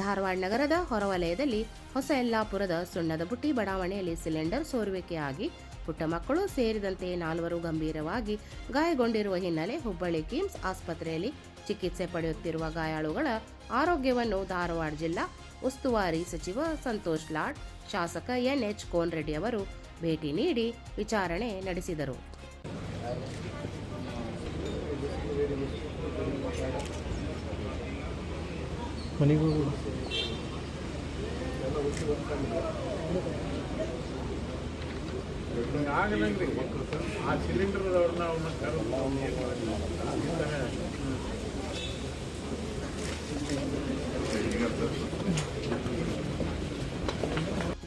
ಧಾರವಾಡ ನಗರದ ಹೊರವಲಯದಲ್ಲಿ ಹೊಸ ಯಲ್ಲಾಪುರದ ಸುಣ್ಣದ ಬುಟ್ಟಿ ಬಡಾವಣೆಯಲ್ಲಿ ಸಿಲಿಂಡರ್ ಸೋರುವಿಕೆಯಾಗಿ ಪುಟ್ಟ ಮಕ್ಕಳು ಸೇರಿದಂತೆ ನಾಲ್ವರು ಗಂಭೀರವಾಗಿ ಗಾಯಗೊಂಡಿರುವ ಹಿನ್ನೆಲೆ ಹುಬ್ಬಳ್ಳಿ ಕಿಮ್ಸ್ ಆಸ್ಪತ್ರೆಯಲ್ಲಿ ಚಿಕಿತ್ಸೆ ಪಡೆಯುತ್ತಿರುವ ಗಾಯಾಳುಗಳ ಆರೋಗ್ಯವನ್ನು ಧಾರವಾಡ ಜಿಲ್ಲಾ ಉಸ್ತುವಾರಿ ಸಚಿವ ಸಂತೋಷ್ ಲಾಡ್, ಶಾಸಕ ಎನ್ಎಚ್ ಕೋನ್ರೆಡ್ಡಿ ಅವರು ಭೇಟಿ ನೀಡಿ ವಿಚಾರಣೆ ನಡೆಸಿದರು. ಮನೆಗೆ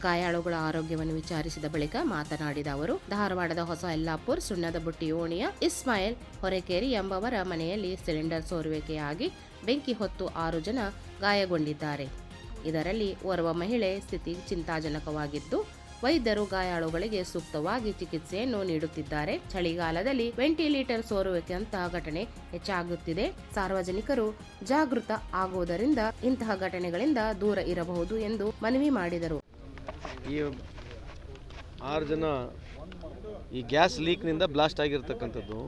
ಗಾಯಾಳುಗಳ ಆರೋಗ್ಯವನ್ನು ವಿಚಾರಿಸಿದ ಬಳಿಕ ಮಾತನಾಡಿದ ಅವರು, ಧಾರವಾಡದ ಹೊಸ ಯಲ್ಲಾಪುರ್, ಸುಣ್ಣದ ಬುಟ್ಟಿ ಓಣಿಯ ಇಸ್ಮಾಯಿಲ್ ಹೊರೆಕೇರಿ ಎಂಬವರ ಮನೆಯಲ್ಲಿ ಸಿಲಿಂಡರ್ ಸೋರುವಿಕೆಯಾಗಿ ಬೆಂಕಿ ಹೊತ್ತು ಆರು ಜನ ಗಾಯಗೊಂಡಿದ್ದಾರೆ. ಇದರಲ್ಲಿ ಓರ್ವ ಮಹಿಳೆ ಸ್ಥಿತಿ ಚಿಂತಾಜನಕವಾಗಿದ್ದು, ವೈದ್ಯರು ಗಾಯಾಳುಗಳಿಗೆ ಸೂಕ್ತವಾಗಿ ಚಿಕಿತ್ಸೆಯನ್ನು ನೀಡುತ್ತಿದ್ದಾರೆ. ಚಳಿಗಾಲದಲ್ಲಿ ವೆಂಟಿಲೇಟರ್ ಸೋರುವಿಕೆಯಂತಹ ಘಟನೆ ಹೆಚ್ಚಾಗುತ್ತಿದೆ. ಸಾರ್ವಜನಿಕರು ಜಾಗೃತ ಆಗುವುದರಿಂದ ಇಂತಹ ಘಟನೆಗಳಿಂದ ದೂರ ಇರಬಹುದು ಎಂದು ಮನವಿ ಮಾಡಿದರು. ಈ ಆರು ಜನ ಈ ಗ್ಯಾಸ್ ಲೀಕ್ನಿಂದ ಬ್ಲಾಸ್ಟ್ ಆಗಿರ್ತಕ್ಕಂಥದ್ದು.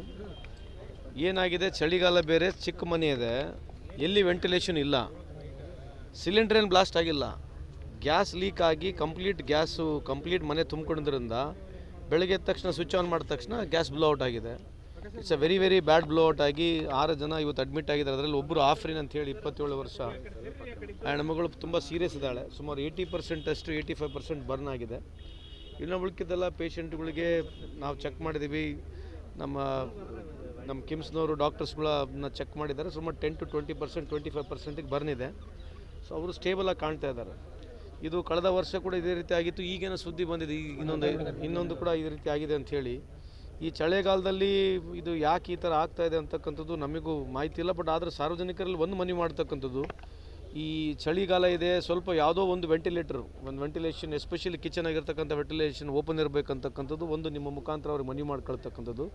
ಏನಾಗಿದೆ? ಚಳಿಗಾಲ ಬೇರೆ, ಚಿಕ್ಕ ಮನೆ ಇದೆ. ಎಲ್ಲಿ ವೆಂಟಿಲೇಷನ್ ಇಲ್ಲ, ಸಿಲಿಂಡರ್ ಏನು ಬ್ಲಾಸ್ಟ್ ಆಗಿಲ್ಲ, ಗ್ಯಾಸ್ ಲೀಕ್ ಆಗಿ ಕಂಪ್ಲೀಟ್ ಗ್ಯಾಸು, ಕಂಪ್ಲೀಟ್ ಮನೆ ತುಂಬಿಕೊಂಡಿದ್ರಿಂದ ಬೆಳಗ್ಗೆ ಎದ್ದ ತಕ್ಷಣ ಸ್ವಿಚ್ ಆನ್ ಮಾಡಿದ ತಕ್ಷಣ ಗ್ಯಾಸ್ ಬ್ಲೋ ಔಟ್ ಆಗಿದೆ. It's a very very bad blow out ಆಗಿ ಆರು ಜನ ಇವತ್ತು ಅಡ್ಮಿಟ್ ಆಗಿದ್ದಾರೆ. ಅದರಲ್ಲಿ ಒಬ್ಬರು ಆಫ್ರಿನ್ ಅಂತ ಹೇಳಿ ಇಪ್ಪತ್ತೇಳು ವರ್ಷ. ಹೆಣ್ಮಗಳು ತುಂಬ ಸೀರಿಯಸ್ ಇದ್ದಾಳೆ. ಸುಮಾರು ಏಯ್ಟಿ ಪರ್ಸೆಂಟ್ ಅಷ್ಟು ಏಯ್ಟಿ ಫೈವ್ ಪರ್ಸೆಂಟ್ ಬರ್ನ್ ಆಗಿದೆ. ಇನ್ನು ಉಳ್ಕಿದ್ದೆಲ್ಲ ಪೇಷಂಟ್ಗಳಿಗೆ ನಾವು ಚೆಕ್ ಮಾಡಿದ್ದೀವಿ. ನಮ್ಮ ನಮ್ಮ ಕಿಮ್ಸ್ನವರು ಡಾಕ್ಟರ್ಸ್ಗಳನ್ನ ಚೆಕ್ ಮಾಡಿದ್ದಾರೆ. ಸುಮಾರು ten to twenty percent twenty five ಪರ್ಸೆಂಟಿಗೆ ಬರ್ನಿದೆ. ಸೊ ಅವರು ಸ್ಟೇಬಲಾಗಿ ಕಾಣ್ತಾ ಇದ್ದಾರೆ. ಇದು ಕಳೆದ ವರ್ಷ ಕೂಡ ಇದೇ ರೀತಿ ಆಗಿತ್ತು. ಈಗೇನು ಸುದ್ದಿ ಬಂದಿದೆ. ಈಗ ಇನ್ನೊಂದು ಇನ್ನೊಂದು ಕೂಡ ಇದೇ ರೀತಿ ಆಗಿದೆ ಅಂತ ಹೇಳಿ. ಈ ಚಳಿಗಾಲದಲ್ಲಿ ಇದು ಯಾಕೆ ಈ ಥರ ಆಗ್ತಾ ಇದೆ ಅಂತಕ್ಕಂಥದ್ದು ನಮಗೂ ಮಾಹಿತಿ ಇಲ್ಲ. ಬಟ್ ಆದರೆ ಸಾರ್ವಜನಿಕರಲ್ಲಿ ಒಂದು ಮನವಿ ಮಾಡ್ತಕ್ಕಂಥದ್ದು, ಈ ಚಳಿಗಾಲ ಇದೆ. ಸ್ವಲ್ಪ ಯಾವುದೋ ಒಂದು ವೆಂಟಿಲೇಟರ್ ಒಂದು ವೆಂಟಿಲೇಷನ್ ಎಸ್ಪೆಷಲಿ ಕಿಚನ್ ಆಗಿರ್ತಕ್ಕಂಥ ವೆಂಟಿಲೇಷನ್ ಓಪನ್ ಇರಬೇಕಂತಕ್ಕಂಥದ್ದು ಒಂದು ನಿಮ್ಮ ಮುಖಾಂತರ ಅವ್ರಿಗೆ ಮನವಿ ಮಾಡ್ಕೊಳ್ತಕ್ಕಂಥದ್ದು.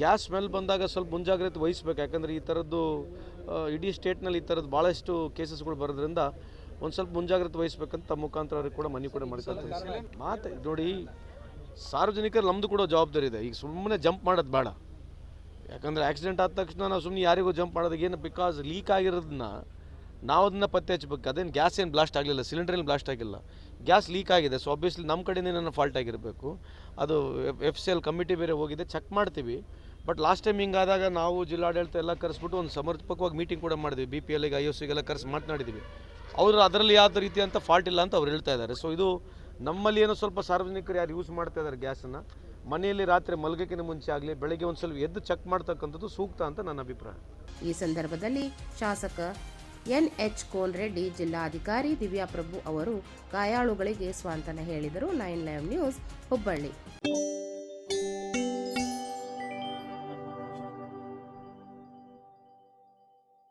ಗ್ಯಾಸ್ ಸ್ಮೆಲ್ ಬಂದಾಗ ಸ್ವಲ್ಪ ಮುಂಜಾಗ್ರತೆ ವಹಿಸ್ಬೇಕು. ಯಾಕಂದರೆ ಈ ಥರದ್ದು ಇಡೀ ಸ್ಟೇಟ್ನಲ್ಲಿ ಈ ಥರದ್ದು ಭಾಳಷ್ಟು ಕೇಸಸ್ಗಳು ಬರೋದ್ರಿಂದ ಒಂದು ಸ್ವಲ್ಪ ಮುಂಜಾಗ್ರತೆ ವಹಿಸ್ಬೇಕಂತ ಮುಖಾಂತರ ಅವ್ರಿಗೆ ಕೂಡ ಮನವಿ ಕೂಡ ಮಾಡ್ಕೊಳ್ತಾರೆ ಮಾತು, ನೋಡಿ, ಸಾರ್ವಜನಿಕರು ನಮ್ಮದು ಕೂಡ ಜವಾಬ್ದಾರಿ ಇದೆ. ಈಗ ಸುಮ್ಮನೆ ಜಂಪ್ ಮಾಡೋದು ಬೇಡ. ಯಾಕಂದರೆ ಆಕ್ಸಿಡೆಂಟ್ ಆದ ತಕ್ಷಣ ನಾವು ಸುಮ್ಮನೆ ಯಾರಿಗೂ ಜಂಪ್ ಮಾಡೋದು ಏನು ಬಿಕಾಸ್ ಲೀಕ್ ಆಗಿರೋದನ್ನ ನಾವು ಅದನ್ನು ಪತ್ತೆ ಹಚ್ಚಬೇಕು ಅದೇನು ಗ್ಯಾಸ್ ಏನು ಬ್ಲಾಸ್ಟ್ ಆಗಲಿಲ್ಲ ಸಿಲಿಂಡರ್ ಏನು ಬ್ಲಾಸ್ಟ್ ಆಗಿಲ್ಲ. ಗ್ಯಾಸ್ ಲೀಕ್ ಆಗಿದೆ. ಸೊ ಆಬ್ವಿಯಸ್ಲಿ ನಮ್ಮ ಕಡೆಯಿಂದ ಏನೋ ಫಾಲ್ಟ್ ಆಗಿರಬೇಕು. ಅದು ಎಫ್ ಸಿ ಎಲ್ ಕಮಿಟಿ ಬೇರೆ ಹೋಗಿದೆ ಚೆಕ್ ಮಾಡ್ತೀವಿ. ಬಟ್ ಲಾಸ್ಟ್ ಟೈಮ್ ಹಿಂಗಾದಾಗ ನಾವು ಜಿಲ್ಲಾಡಳಿತ ಎಲ್ಲ ಕರೆಸ್ಬಿಟ್ಟು ಒಂದು ಸಮರ್ಪಕವಾಗಿ ಮೀಟಿಂಗ್ ಕೂಡ ಮಾಡಿದ್ವಿ. ಬಿ ಪಿ ಎಲ್ಗೆ ಐ ಸಿಗೆಲ್ಲ ಕರೆಸಿ ಮಾತನಾಡಿದ್ವಿ. ಅವರು ಅದರಲ್ಲಿ ಯಾವುದೇ ಅಂತ ಫಾಲ್ಟ್ ಇಲ್ಲ ಅಂತ ಅವ್ರು ಹೇಳ್ತಾ ಇದ್ದಾರೆ. ಸೊ ಇದು ನಮ್ಮಲ್ಲಿ ಏನೋ ಸ್ವಲ್ಪ ಸಾರ್ವಜನಿಕರು ಯಾರು ಯೂಸ್ ಮಾಡ್ತಾ ಇದ್ದಾರೆ ಗ್ಯಾಸನ್ನು ಮನೆಯಲ್ಲಿ ರಾತ್ರಿ ಮಲಗಕ್ಕಿಂತ ಮುಂಚೆ ಆಗಲಿ, ಬೆಳಗ್ಗೆ ಒಂದು ಸ್ವಲ್ಪ ಎದ್ದು ಚೆಕ್ ಮಾಡ್ತಕ್ಕಂಥದ್ದು ಸೂಕ್ತ ಅಂತ ನನ್ನ ಅಭಿಪ್ರಾಯ. ಈ ಸಂದರ್ಭದಲ್ಲಿ ಶಾಸಕ ಎನ್ಎಚ್ ಕೋನ್ರೆಡ್ಡಿ ಜಿಲ್ಲಾಧಿಕಾರಿ ದಿವ್ಯಾಪ್ರಭು ಅವರು ಗಾಯಾಳುಗಳಿಗೆ ಸ್ವಾಂತನ ಹೇಳಿದರು. Nine live news Hubballi.